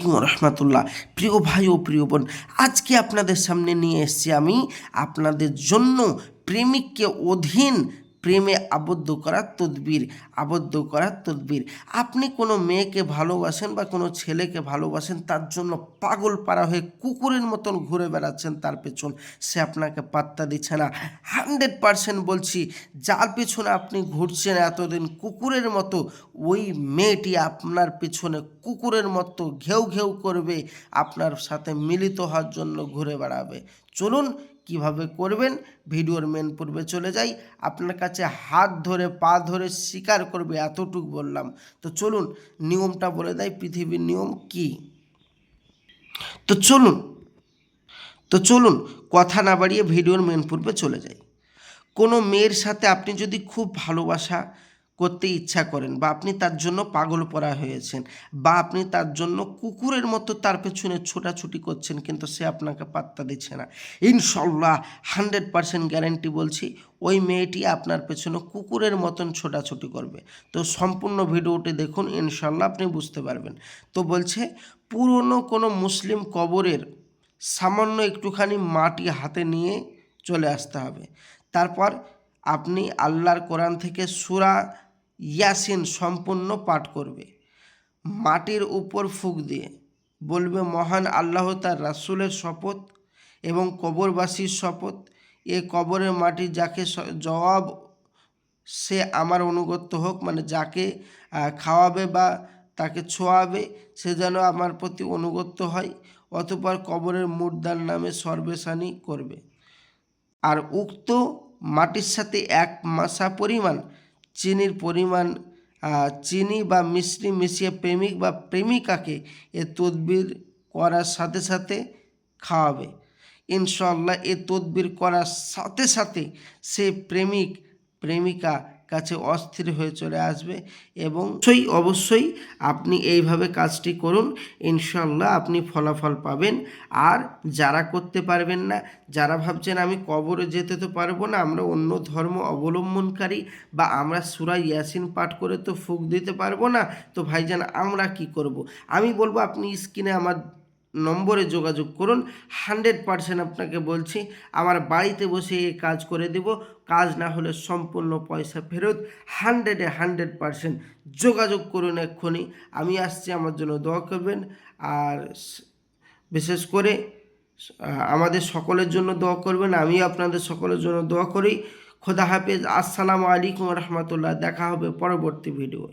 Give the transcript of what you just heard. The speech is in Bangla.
রহমাতুল্লাহ। প্রিয় ভাই ও প্রিয় বোন, আজকে আপনাদের সামনে নিয়ে এসছি আমি আপনাদের জন্য প্রেমিককে অধীন প্রেমে আবদ্ধ করার তদবির, আবদ্ধ করার তদবির। আপনি কোনো মেয়েকে ভালোবাসেন বা কোনো ছেলেকে ভালোবাসেন, তার জন্য পাগল পাড়া হয়ে কুকুরের মতন ঘুরে বেড়াচ্ছেন তার পেছন। সে আপনাকে পাত্তা দিচ্ছে না। হান্ড্রেড পারসেন্ট বলছি, যার পেছনে আপনি ঘুরছেন এতদিন কুকুরের মতো, ওই মেয়েটি আপনার পেছনে কুকুরের মতো ঘেউ ঘেউ করবে, আপনার সাথে মিলিত হওয়ার জন্য ঘুরে বেড়াবে। চলুন কীভাবে করবেন, ভিডিওর মেন পূর্বে চলে যাই। আপনার কাছে হাত ধরে, পা ধরে স্বীকার করবে, এতটুকু বললাম। তো চলুন, নিয়মটা বলে দেয়, পৃথিবীর নিয়ম কি? তো চলুন তো চলুন, কথা না বাড়িয়ে ভিডিওর মেন পূর্বে চলে যাই। কোনো মেয়ের সাথে আপনি যদি খুব ভালোবাসা করতে ইচ্ছা করেন বা আপনি তার জন্য পাগল পড়া হয়েছেন বা আপনি তার জন্য কুকুরের মতো তার পেছনে ছোটাছুটি করছেন কিন্তু সে আপনাকে পাত্তা দিচ্ছে না। ইনশাল্লাহ হান্ড্রেড পারসেন্ট গ্যারেন্টি বলছি, ওই মেয়েটি আপনার পেছনে কুকুরের মতন ছোটাছুটি করবে। তো সম্পূর্ণ ভিডিওটি দেখুন ইনশাল্লাহ আপনি বুঝতে পারবেন। তো বলছে, পুরনো কোনো মুসলিম কবরের সামান্য একটুখানি মাটি হাতে নিয়ে চলে আসতে হবে। তারপর আপনি আল্লাহর কোরআন থেকে সুরা ইয়াসিন সম্পূর্ণ পাঠ করবে। মাটির উপর ফুক দিয়ে বলবে, মহান আল্লাহ তার রাসুলের শপথ এবং কবরবাসীর শপথ। এ কবরের মাটি যাকে জবাব সে আমার অনুগত্য হোক মানে যাকে খাওয়াবে বা তাকে ছোঁয়াবে, সে যেন আমার প্রতি অনুগত্য হয়। অতপর কবরের মুর্দার নামে সর্বেশানি করবে। আর উক্ত মাটির সাথে এক মাসা পরিমাণ চিনির পরিমাণ চিনি বা মিশ্রি মিশিয়ে প্রেমিক বা প্রেমিকাকে এ তদবির করার সাথে সাথে খাওয়াবে। ইনশাল্লাহ এ তদবির করার সাথে সাথে সে প্রেমিক, প্রেমিকা কাছে অস্থির হয়ে চলে আসবে এবং অবশ্যই অবশ্যই আপনি এইভাবে কাজটি করুন ইনশাল্লাহ আপনি ফলাফল পাবেন আর যারা করতে পারবেন না, যারা ভাবছেন আমি কবরে যেতে তো পারব না, আমরা অন্য ধর্ম অবলম্বনকারী বা আমরা সুরা ইয়াসিন পাঠ করে তো ফুক দিতে পারব না, তো ভাইজান আমরা কি করব। আমি বলব আপনি স্ক্রিনে আমার নম্বরে যোগাযোগ করুন। হান্ড্রেড পারসেন্ট আপনাকে বলছি, আমার বাড়িতে বসে এই কাজ করে দেব। কাজ না হলে সম্পূর্ণ পয়সা ফেরত। হান্ড্রেডে হান্ড্রেড পারসেন্ট যোগাযোগ করুন এক্ষুনি। আমি আসছি, আমার জন্য দোয়া করবেন। আর বিশেষ করে, আমাদের সকলের জন্য দোয়া করবেন। আমি আপনাদের সকলের জন্য দোয়া করি। খোদা হাফেজ। আসসালামু আলাইকুম রহমতুল্লাহ। দেখা হবে পরবর্তী ভিডিওয়।